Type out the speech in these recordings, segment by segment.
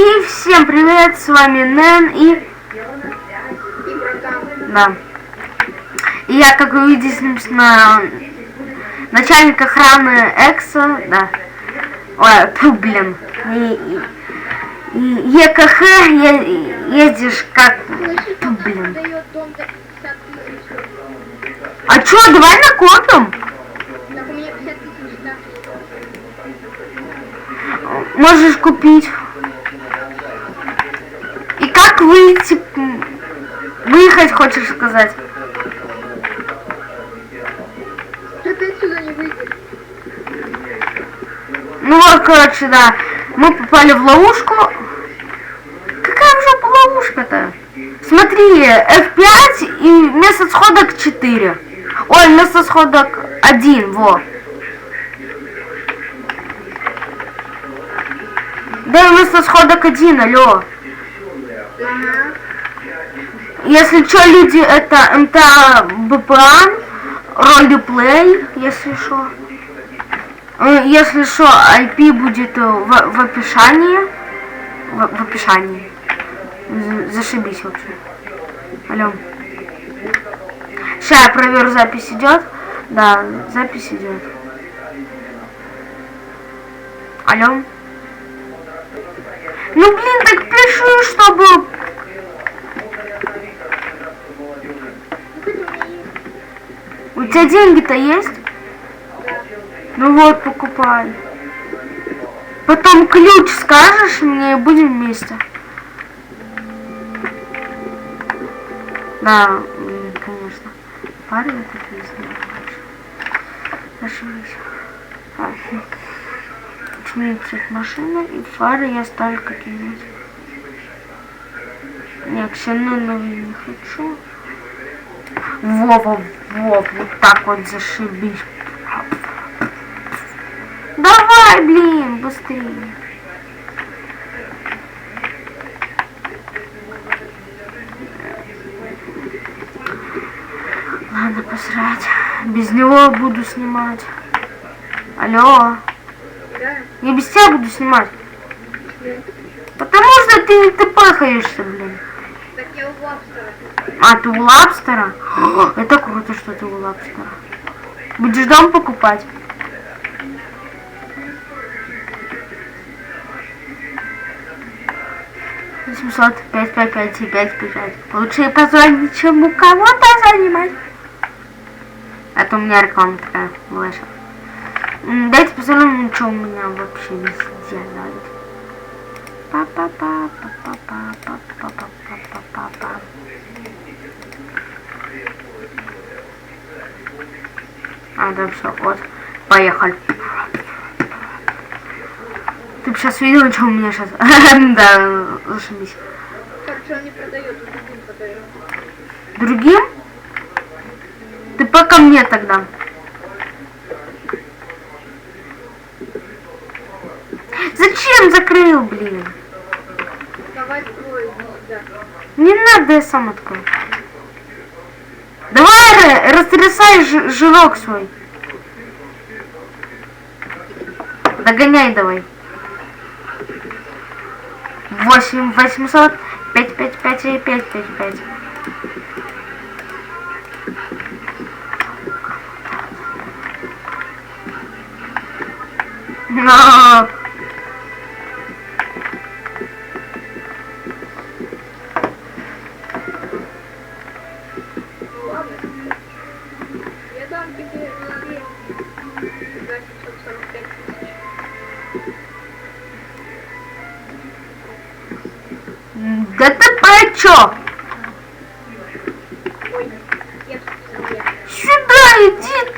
И всем привет, с вами Нэн и... Да. И я, как вы видите, на... начальник охраны Экса, да. Ой, фу, блин. И, и, и ЕКХ е- ездишь как... Слышишь, Фу, блин. дает дом за 50 тысяч. А чё, давай накопим? Так у меня 50 тысяч, да. Можешь купить. Как выйти? Выехать, хочешь сказать? Ты отсюда не выйдешь? Ну вот, короче, да. Мы попали в ловушку. Какая в жопу ловушка-то? Смотри, F5 и место сходок 4. Ой, место сходок 1, во. Да, место сходок 1, алло. Если что, люди, это МТА БПА, ролеплей, если что. Если что, IP будет в, в описании. В, в описании. Зашибись вообще. Алло. Сейчас я проверю, запись идет. Да, запись идет. Алло. Ну блин, так пишу, чтобы у тебя деньги-то есть? Ну вот, покупай. Потом ключ скажешь мне, и будем вместе. Да, конечно. Парень это песня. Ошибись. Сменить цвет машины и фары я ставлю какие-нибудь. Не, ксеноновые не хочу. Вова, Вов, вот так вот зашибись. Давай, блин, быстрее. Ладно, посрать. Без него буду снимать. Алло. Я без тебя буду снимать. Потому что ты не тпхаешься, блин. Так я у лапстера. А, ты у лапстера? Это круто, что ты у лапстера. Будешь дом покупать? Восемьсот пять пять пять пять пять. Лучше позвонить, чем у кого-то занимать. Это у меня реклама такая вышла. М, Дайте посмотрим, что у меня вообще везде ловит. Па-па-па, па-па-па, па-па-па, па-па-па. А, да, все, вот. Поехали. Ты бы сейчас видел, что у меня сейчас... да, зашибись. Короче, он не продает, другим продает. Другим? Ты пока мне тогда. Зачем закрыл, блин? Давай открой. Не надо, я сам открою. Давай ра- растрясай жи- жирок свой. Догоняй давай. Восемь восемьсот пять пять пять и пять пять пять. Но...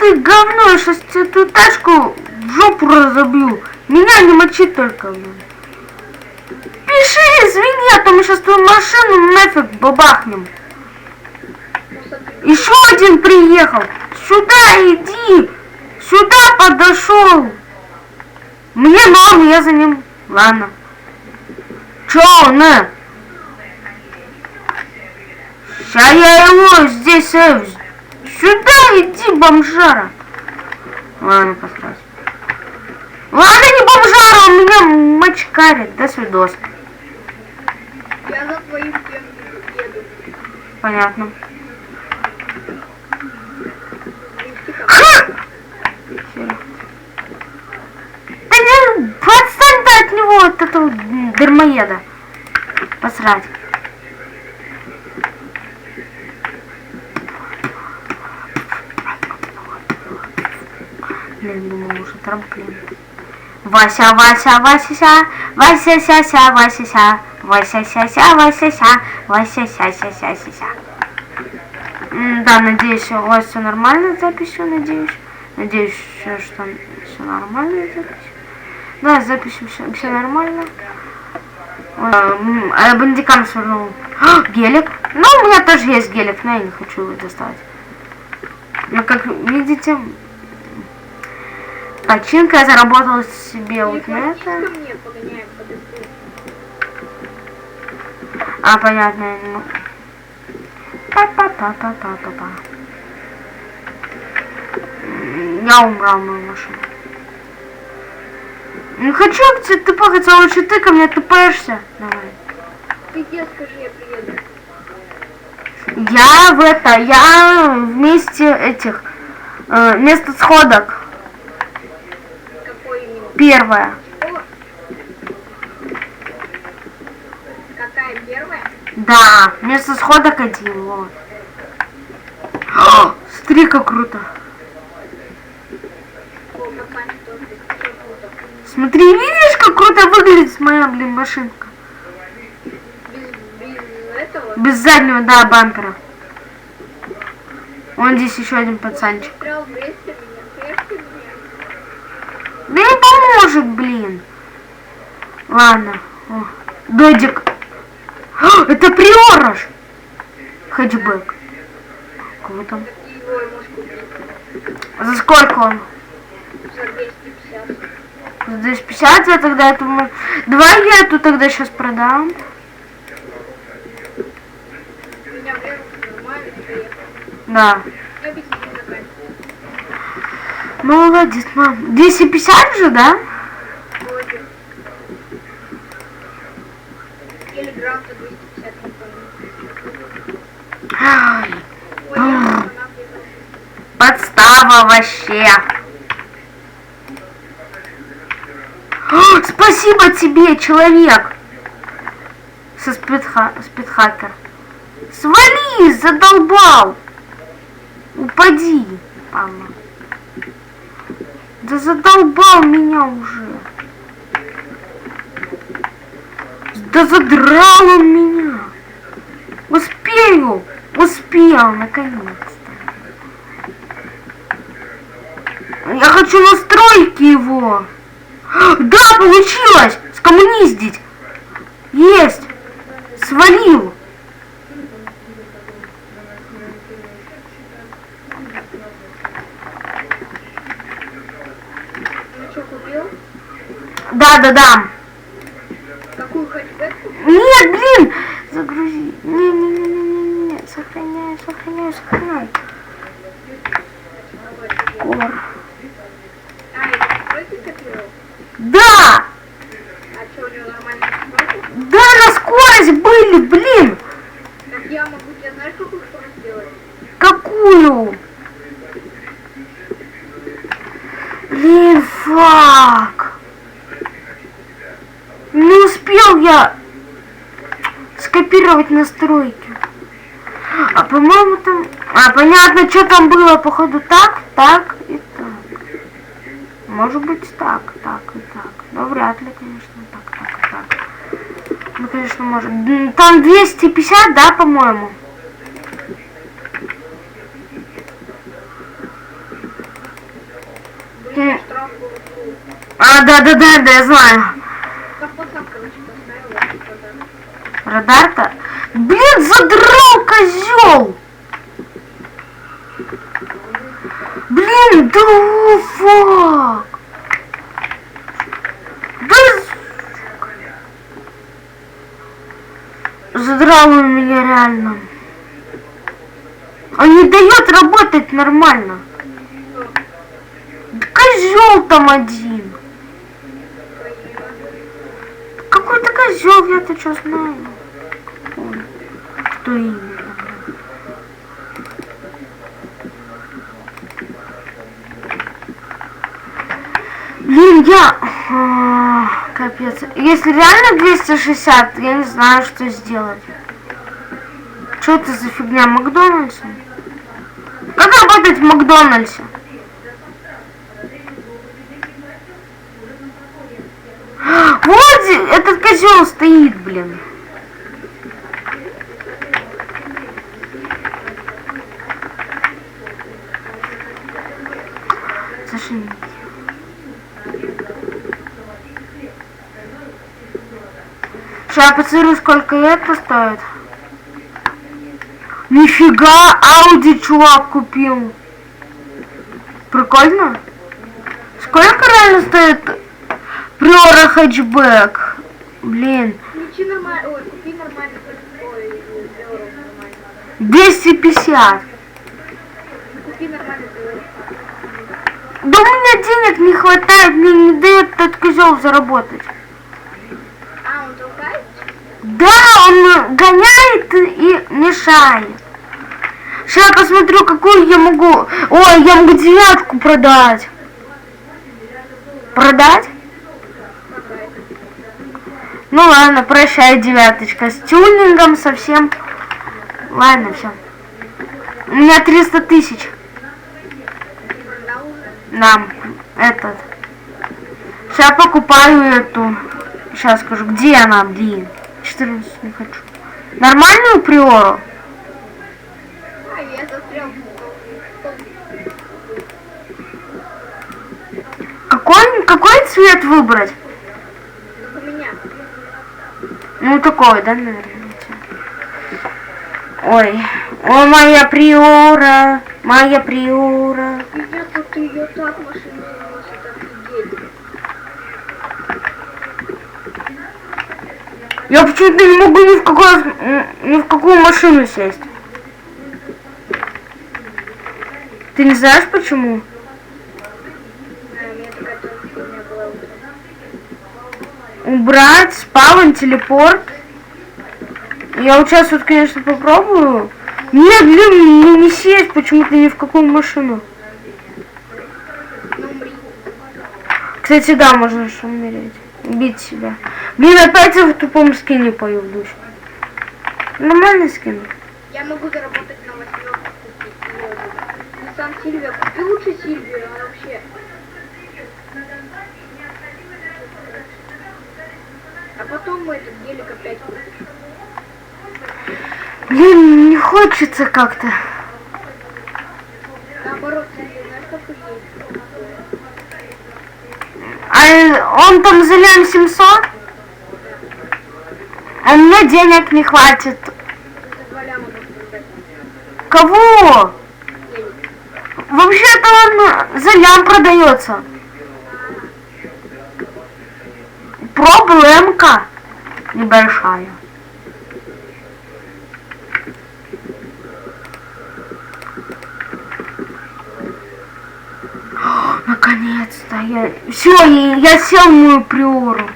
ты, говно, я сейчас эту тачку в жопу разобью. Меня не мочи только. Пиши, извини, а то мы сейчас твою машину нафиг бабахнем. Еще один приехал. Сюда иди. Сюда подошел. Мне норм, я за ним. Ладно. Че, на? Сейчас я его здесь... э, Сюда иди, бомжара. Ладно, посрать. Ладно, не бомжара, он меня мочкарит. До свидос. Я за твоим еду. Понятно. Да не, отстань ты от него, от этого м, дармоеда. Посрать. Блин, думал уже трамплин. Вася, Вася, Вася, ся, Вася, ся, ся, Вася, ся, Вася, ся, ся, Вася, ся, Вася, ся, ся, ся, ся, ся. Да, надеюсь, у вас все нормально с записью, надеюсь. Надеюсь, что все нормально с записью. Да, с записью все, нормально. Ой, м, А бандикам свернул. А, гелик. Ну, у меня тоже есть гелик, но я не хочу его доставать. Но как видите, починка я заработала себе вот на это. А, понятно. Па-па-па-па-па-па-па. Я убрал мою машину. Не хочу к тебе тупахаться, лучше ты ко мне тупаешься. Давай. Ты где скажи, я приеду. Я в это, я вместе этих, э, место сходок. О! Какая первая? Да, место сходок один, вот. О, Смотри, как круто. Смотри, видишь, как круто выглядит моя, блин, машинка. Без, без этого? Без заднего, да, бампера. Вон здесь еще один пацанчик. В меня. Да не поможет, блин. Ладно. О, додик. О, это приорож. Хэтчбэк. Кого там? За сколько он? За 250. За 250 я тогда эту... мо- Давай я эту тогда сейчас продам. Да. Заканчиваю. Молодец, мам. 250 же, да? Вроде. Или грамм за 250, не помню. Ай, Ой, я останавливался. подстава вообще. Спасибо тебе, человек. Со спидха... спидхакер. Свали, задолбал. Упади, мама. Да задолбал меня уже. Да задрал он меня. Успею. Успел, наконец-то. Я хочу настройки его. Да, получилось! Скоммуниздить. Есть. Свалил. Ну что, купил? Да, да, да. Какую хэтчбэк? Нет, блин! Загрузи. Не-не-не-не-не. Сохраняю, сохраняю, сохраняю. Кор. А? Да! А что, у него нормальные? Да, на скорость были, блин! Так я могу тебе, знаешь, какую скорость сделать? Какую? Блин, фак. Не успел я скопировать настройки. А по-моему там... А, понятно, что там было, походу, так, так и так. Может быть, так, так и так. Но вряд ли, конечно, так, так и так. Ну, конечно, может. Там 250, да, по-моему? Получил. А, да, да, да, да, я знаю. Да. Радар-то? Блин, задрал козел! Блин, да фак! Да Задрал он меня реально. Он не дает работать нормально. Козел там один. Какой-то козел, я-то что знаю. Кто именно. Блин, я... а, Капец. Если реально 260, я не знаю, что сделать. Что это за фигня? Макдональдс? Как работать в Макдональдсе? Вот этот козел стоит, блин. Сейчас я посмотрю, сколько это стоит. Нифига, Ауди чувак купил. Прикольно. Сколько реально стоит Приора хэтчбэк? Блин, Включи нормально, ой, купи нормально, ой, евро нормально. 250. Купи нормально евро. Да у меня денег не хватает, мне не дает этот козел заработать. А, он толкает? Да, он гоняет и мешает. Сейчас я посмотрю, какую я могу... Ой, я могу девятку продать. Продать? Ну ладно, прощай, девяточка. С тюнингом совсем. Ладно, все. У меня 300 тысяч. Нам этот. Сейчас покупаю эту. Сейчас скажу, где она, блин. 14 не хочу. Нормальную приору? Я Какой, какой цвет выбрать? Ну такой, да, наверное. Ой, о моя приора, моя приора. Меня тут ее так машина Я почему-то не могу ни в какую, ни в какую машину сесть. Ты не знаешь почему? Убрать, спаун, телепорт. Я вот сейчас вот, конечно, попробую. Нет, блин, ну не сесть почему-то ни в какую машину. Ну. Кстати, да, можно же умереть. Убить себя. Блин, опять я в тупом скине появлюсь. Нормальный скин. Я могу заработать на восьмерку купить. Nissan Сильвия. Купи лучше Сильвию, она вообще. А потом мы этот гелик опять купим. Блин, не хочется как-то. Наоборот, Сильвия, знаешь, как? А он там за лям 700? А мне денег не хватит. Кого? Вообще-то он за лям продается. Проблемка небольшая. О, Наконец-то я... Все, я, сел в мою приору.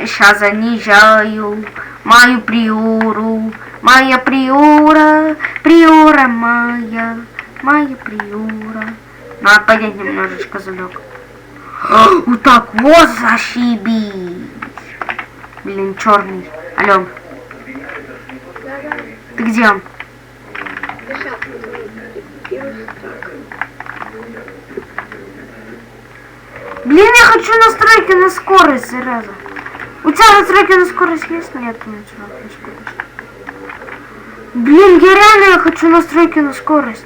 Сейчас занижаю мою приору. Моя приора, приора моя, моя приора. Надо поднять немножечко задок. Вот так вот зашибись. Блин, черный. Да-да. ты где? Да сейчас, Первый так. Блин, я хочу настройки на скорость, зараза. У тебя настройки на скорость есть? Нет, настройки на скорость. Блин, я реально я хочу настройки на скорость.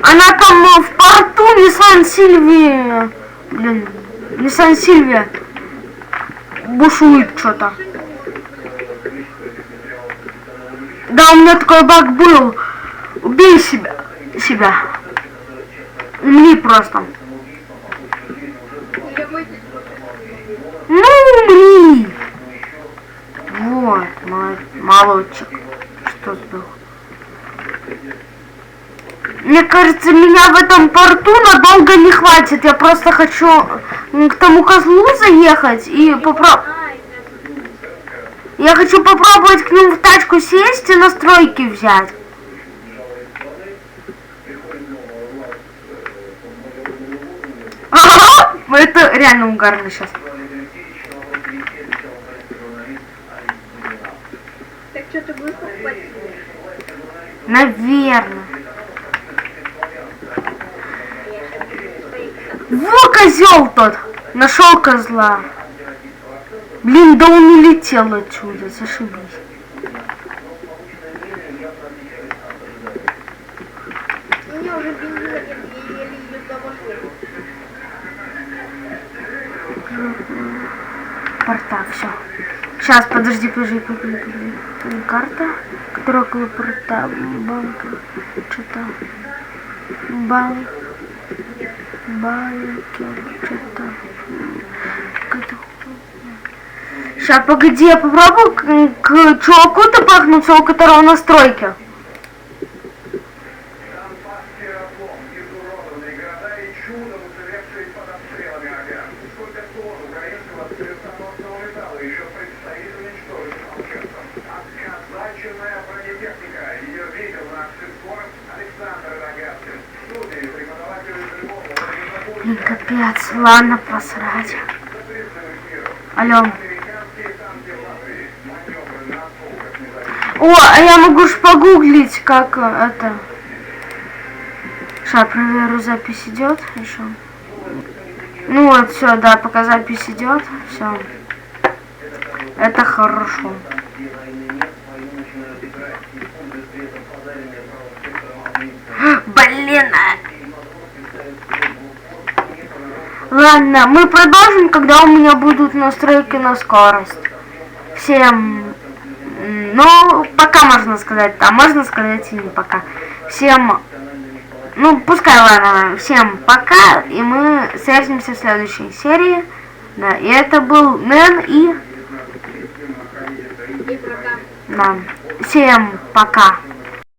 Она там э, в порту Nissan Сильвия. Блин, Nissan Сильвия. Бушует что-то. Да, у меня такой баг был. Убей себя. Себя. Умри просто. Ну, умри. Вот, мол- молодчик. Что сдох? Мне кажется, меня в этом порту надолго не хватит. Я просто хочу к тому козлу заехать и попробовать. Я хочу попробовать к ним в тачку сесть и настройки взять. Ага, это реально угарно сейчас. Так что ты будешь покупать? Наверное. Во козел тот! Нашел козла. Блин, да он улетел отсюда, зашибись. Порта, все. Сейчас, подожди, подожди, подожди, подожди. Карта, которая около порта, банка, что-то, банк, банки, что-то. Сейчас, погоди, я попробую к, к чуваку-то пахнуться, у которого настройки. Капец, ладно, посрать. Алло. О, а я могу ж погуглить, как э, это. Сейчас проверю, запись идет еще. Ну вот, все, да, пока запись идет, все. Это хорошо. Блин. а. Ладно, мы продолжим, когда у меня будут настройки на скорость. Всем, ну, пока можно сказать, а можно сказать и не пока. Всем, ну, пускай, ладно, всем пока, и мы встретимся в следующей серии. Да, и это был Нэн и, да, всем пока.